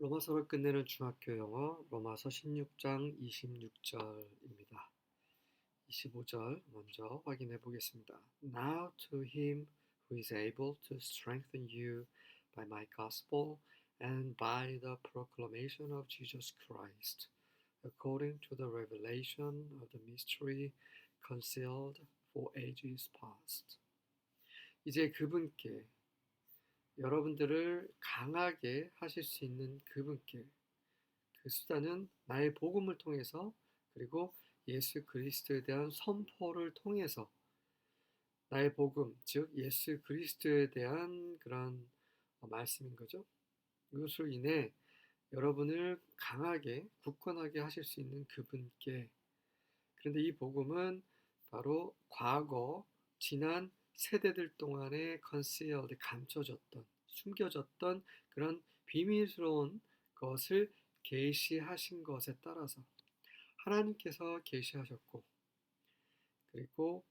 로마서를 끝내는 중학교 영어 로마서 16장 26절입니다. 25절 먼저 확인해 보겠습니다. Now to him who is able to strengthen you by my gospel and by the proclamation of Jesus Christ, according to the revelation of the mystery concealed for ages past. 이제 그분께 여러분들을 강하게 하실 수 있는 그분께 그 수단은 나의 복음을 통해서 그리고 예수 그리스도에 대한 선포를 통해서 나의 복음, 즉 예수 그리스도에 대한 그런 말씀인 거죠. 이것으로 인해 여러분을 강하게 굳건하게 하실 수 있는 그분께 그런데 이 복음은 바로 과거 지난 세대들 동안에 concealed, 감춰졌던, 숨겨졌던 그런 비밀스러운 것을 계시하신 것에 따라서 하나님께서 계시하셨고 그리고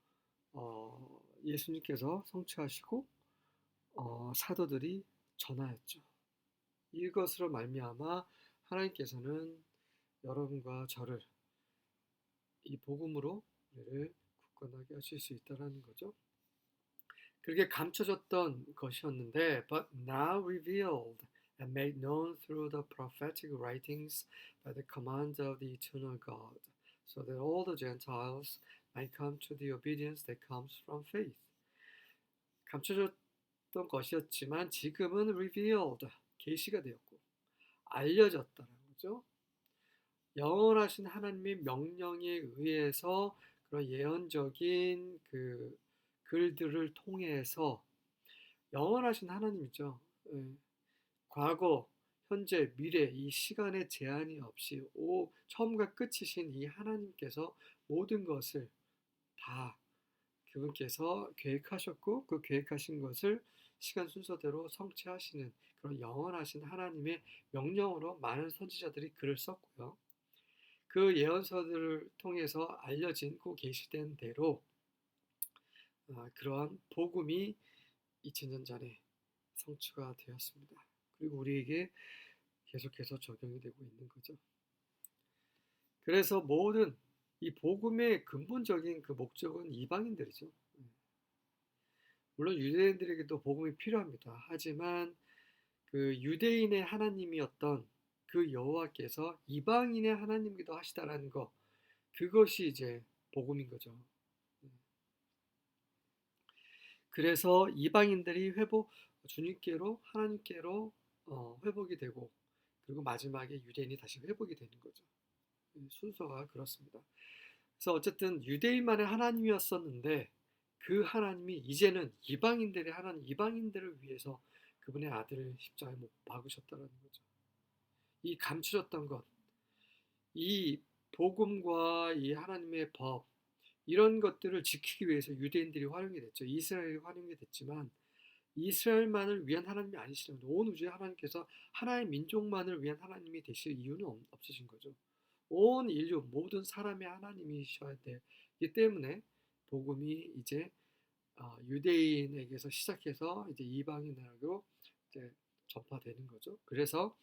어, 예수님께서 성취하시고 어, 사도들이 전하였죠. 이것으로 말미암아 하나님께서는 여러분과 저를 이 복음으로 우리를 굳건하게 하실 수 있다라는 거죠. 그렇게 감춰졌던 것이었는데 but now revealed and made known through the prophetic writings by the command of the eternal God so that all the Gentiles might come to the obedience that comes from faith. 감춰졌던 것이었지만 지금은 revealed, 계시가 되었고 알려졌다는 거죠. 영원하신 하나님의 명령에 의해서 그런 예언적인 그 글들을 통해서 영원하신 하나님이죠. 예. 과거, 현재, 미래 이 시간의 제한이 없이 오 처음과 끝이신 이 하나님께서 모든 것을 다 그분께서 계획하셨고 그 계획하신 것을 시간 순서대로 성취하시는 그런 영원하신 하나님의 명령으로 많은 선지자들이 글을 썼고요. 그 예언서들을 통해서 알려진 그 계시된 대로 아, 그러한 복음이 2000년 전에 성취가 되었습니다. 그리고 우리에게 계속해서 적용이 되고 있는 거죠. 그래서 모든 이 복음의 근본적인 그 목적은 이방인들이죠. 예. 물론 유대인들에게도 복음이 필요합니다. 하지만 그 유대인의 하나님이었던 그 여호와께서 이방인의 하나님이기도 하시다라는 거 그것이 이제 복음인 거죠. 그래서 이방인들이 회복 주님께로 하나님께로 어, 회복이 되고 그리고 마지막에 유대인이 다시 회복이 되는 거죠. 순서가 그렇습니다. 그래서 어쨌든 유대인만의 하나님이었었는데 그 하나님이 이제는 이방인들의 하나님, 이방인들을 위해서 그분의 아들을 십자가에 못 박으셨다는 거죠. 이 감추셨던 것, 이 복음과 이 하나님의 법, 이런 것들을 지키기 위해서 유대인들이 활용이 됐죠. 이스라엘이 활용이 됐지만 이스라엘만을 위한 하나님이 아니시는 온 우주의 하나님께서 하나의 민족만을 위한 하나님이 되실 이유는 없으신 거죠. 온 인류 모든 사람의 하나님이셔야 되기 때문에 복음이 이제 어, 유대인에게서 시작해서 이제 이방인에게로 이제 전파되는 거죠. 그래서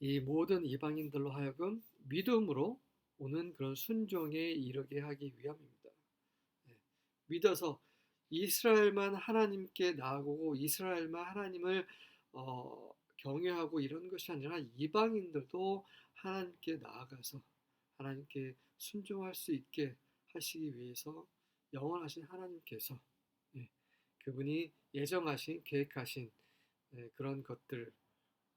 이 모든 이방인들로 하여금 믿음으로 오는 그런 순종에 이르게 하기 위함입니다. 네. 믿어서 이스라엘만 하나님께 나아가고 이스라엘만 하나님을 어, 경외하고 이런 것이 아니라 이방인들도 하나님께 나아가서 하나님께 순종할 수 있게 하시기 위해서 영원하신 하나님께서 네, 그분이 예정하신 계획하신 네, 그런 것들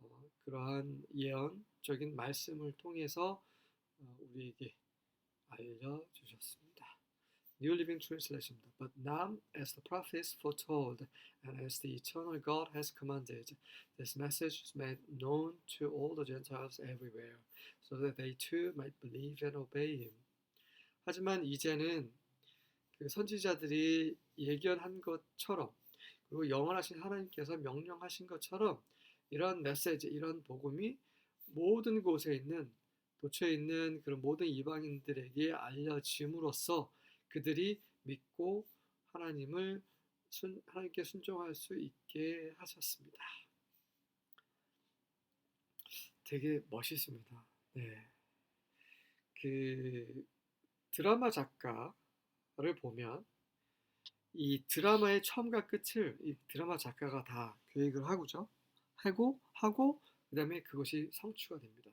어, 그러한 예언적인 말씀을 통해서 우리에게 알려주셨습니다. New Living Translation입니다. But now, as the prophets foretold, and as the eternal God has commanded, this message is made known to all the Gentiles everywhere, so that they too might believe and obey Him. 하지만 이제는 그 선지자들이 예견한 것처럼 그리고 영원하신 하나님께서 명령하신 것처럼 이런 메시지, 이런 복음이 모든 곳에 있는 도처에 있는 그런 모든 이방인들에게 알려짐으로써 그들이 믿고 하나님을 순, 하나님께 순종할 수 있게 하셨습니다. 되게 멋있습니다. 네. 그 드라마 작가를 보면 이 드라마의 처음과 끝을 이 드라마 작가가 다 계획을 하고죠. 하고 하고 그다음에 그것이 성취가 됩니다.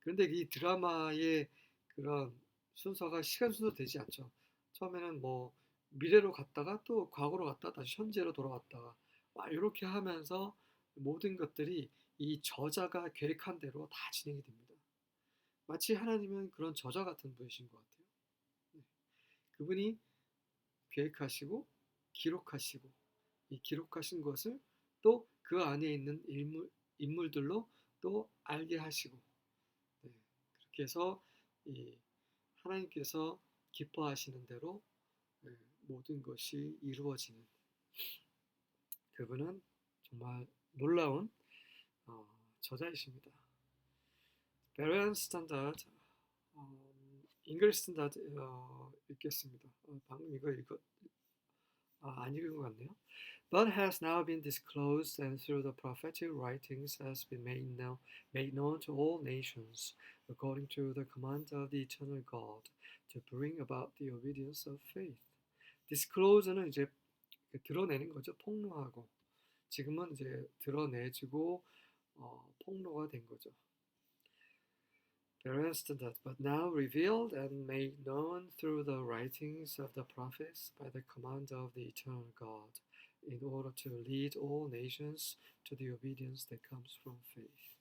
그런데 이 드라마의 그런 순서가 시간 순서 되지 않죠. 처음에는 뭐 미래로 갔다가 또 과거로 갔다 다시 현재로 돌아왔다가 막 이렇게 하면서 모든 것들이 이 저자가 계획한 대로 다 진행이 됩니다. 마치 하나님은 그런 저자 같은 분이신 것 같아요. 네. 그분이 계획하시고 기록하시고 이 기록하신 것을 또 그 안에 있는 인물, 인물들로 또 알게 하시고 네. 이 하나님께서 기뻐하시는 대로 네, 모든 것이 이루어지는 그분은 정말 놀라운 어, 저자이십니다. 베리안 스탠다드 어, 잉글리시 스탠다드 어, 읽겠습니다. 어, 방금 이거 읽었 아, 안 읽은 것 같네요. But has now been disclosed and through the prophetic writings has been made known, made known to all nations according to the command of the eternal God to bring about the obedience of faith. disclose는 이제 드러내는 거죠. 폭로하고 지금은 이제 드러내지고 어, 폭로가 된 거죠. that, but now revealed and made known through the writings of the prophets by the command of the eternal God, in order to lead all nations to the obedience that comes from faith.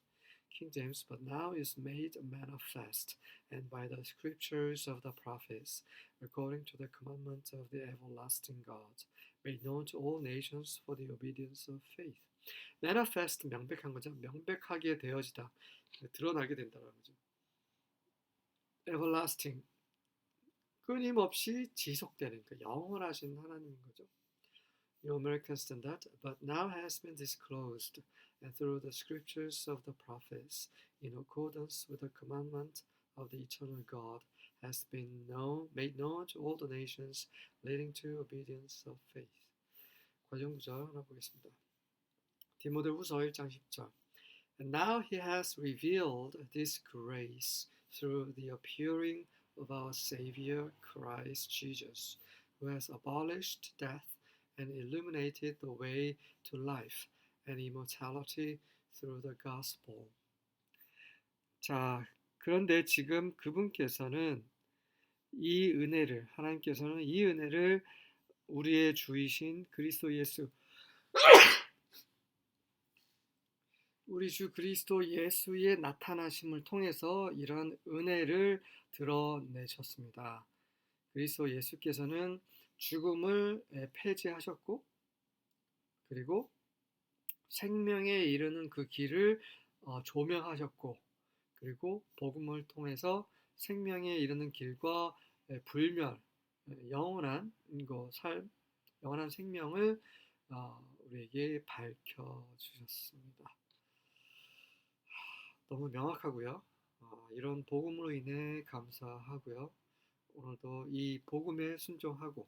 King James, but now is made manifest, and by the scriptures of the prophets, according to the commandment of the everlasting God, made known to all nations for the obedience of faith. manifest 명백한 거죠. 명백하게 되어지다. 드러나게 된다는 거죠. everlasting 끊임없이 지속되는 그 영원하신 하나님인 거죠. Your American standard, but now has been disclosed, and through the scriptures of the prophets, in accordance with the commandment of the eternal God, has been known, made known to all the nations, leading to obedience of faith. 과정 구절 하나 보겠습니다. 디모데후서 1장 10절. And now he has revealed this grace through the appearing of our Savior Christ Jesus, who has abolished death and illuminated the way to life and immortality through the gospel. 자, 그런데 지금 그분께서는 이 은혜를 하나님께서는 이 은혜를 우리의 주이신 그리스도 예수 우리 주 그리스도 예수의 나타나심을 통해서 이런 은혜를 드러내셨습니다. 그리스도 예수께서는 죽음을 폐지하셨고 그리고 생명에 이르는 그 길을 어, 조명하셨고 그리고 복음을 통해서 생명에 이르는 길과 불멸 영원한 거 삶, 영원한 생명을 어, 우리에게 밝혀 주셨습니다. 너무 명확하고요. 어, 이런 복음으로 인해 감사하고요. 오늘도 이 복음에 순종하고 어,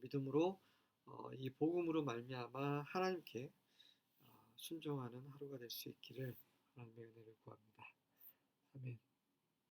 믿음으로 어, 이 복음으로 말미암아 하나님께 어, 순종하는 하루가 될 수 있기를 하나님의 은혜를 구합니다. 아멘.